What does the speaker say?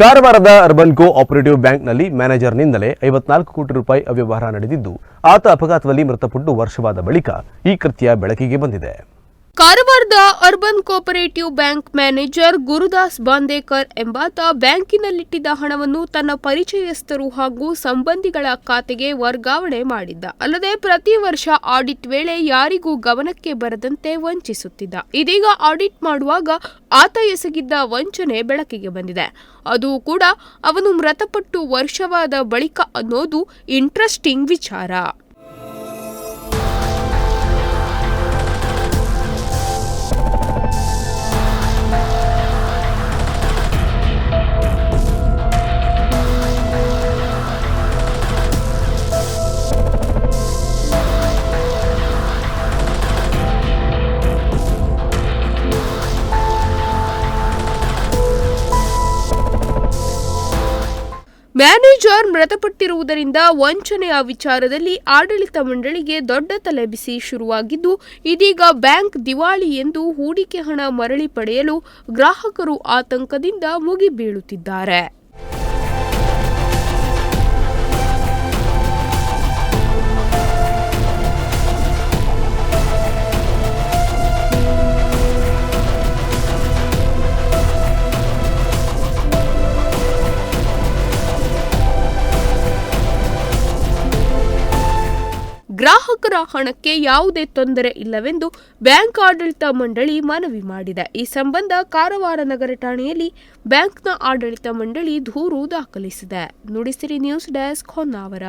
ಕಾರವಾರದ urban co operative ಬ್ಯಾಂಕ್ನಲ್ಲಿ ಮ್ಯಾನೇಜರ್ನಿಂದಲೇ ಐವತ್ನಾಲ್ಕು ಕೋಟಿ ರೂಪಾಯಿ ಅವ್ಯವಹಾರ ನಡೆದಿದ್ದು, ಆತ ಅಪಘಾತದಲ್ಲಿ ಮೃತಪಟ್ಟು ವರ್ಷವಾದ ಬಳಿಕ ಈ ಕೃತ್ಯ ಬೆಳಕಿಗೆ ಬಂದಿದೆ. ಕಾರವಾರದ urban cooperative bank manager Gurudas Bandekar ಎಂಬಾತ ಬ್ಯಾಂಕಿನಲ್ಲಿಟ್ಟಿದ್ದ ಹಣವನ್ನು ತನ್ನ ಪರಿಚಯಸ್ಥರು ಹಾಗೂ ಸಂಬಂಧಿಗಳ ಖಾತೆಗೆ ವರ್ಗಾವಣೆ ಮಾಡಿದ್ದ. ಅಲ್ಲದೆ ಪ್ರತಿ ವರ್ಷ ಆಡಿಟ್ ವೇಳೆ ಯಾರಿಗೂ ಗಮನಕ್ಕೆ ಬರದಂತೆ ವಂಚಿಸುತ್ತಿದ್ದ. ಇದೀಗ ಆಡಿಟ್ ಮಾಡುವಾಗ ಆತ ಎಸಗಿದ್ದ ವಂಚನೆ ಬೆಳಕಿಗೆ ಬಂದಿದೆ. ಅದು ಕೂಡ ಅವನು ಮೃತಪಟ್ಟು ವರ್ಷವಾದ ಬಳಿಕ ಅನ್ನೋದು ಇಂಟ್ರೆಸ್ಟಿಂಗ್ ವಿಚಾರ. ಮ್ಯಾನೇಜರ್ ಮೃತಪಟ್ಟಿರುವುದರಿಂದ ವಂಚನೆಯ ವಿಚಾರದಲ್ಲಿ ಆಡಳಿತ ಮಂಡಳಿಗೆ ದೊಡ್ಡ ತಲೆಬಿಸಿ ಶುರುವಾಗಿದ್ದು, ಇದೀಗ ಬ್ಯಾಂಕ್ ದಿವಾಳಿ ಎಂದು ಹೂಡಿಕೆ ಹಣ ಮರಳಿ ಪಡೆಯಲು ಗ್ರಾಹಕರು ಆತಂಕದಿಂದ ಮುಗಿಬೀಳುತ್ತಿದ್ದಾರೆ. ಗ್ರಾಹಕರ ಹಣಕ್ಕೆ ಯಾವುದೇ ತೊಂದರೆ ಇಲ್ಲವೆಂದು ಬ್ಯಾಂಕ್ ಆಡಳಿತ ಮಂಡಳಿ ಮನವಿ ಮಾಡಿದೆ. ಈ ಸಂಬಂಧ ಕಾರವಾರ ನಗರ ಠಾಣೆಯಲ್ಲಿ ಬ್ಯಾಂಕ್ನ ಆಡಳಿತ ಮಂಡಳಿ ದೂರು ದಾಖಲಿಸಿದೆ. Nudisiri news desk Honnavar.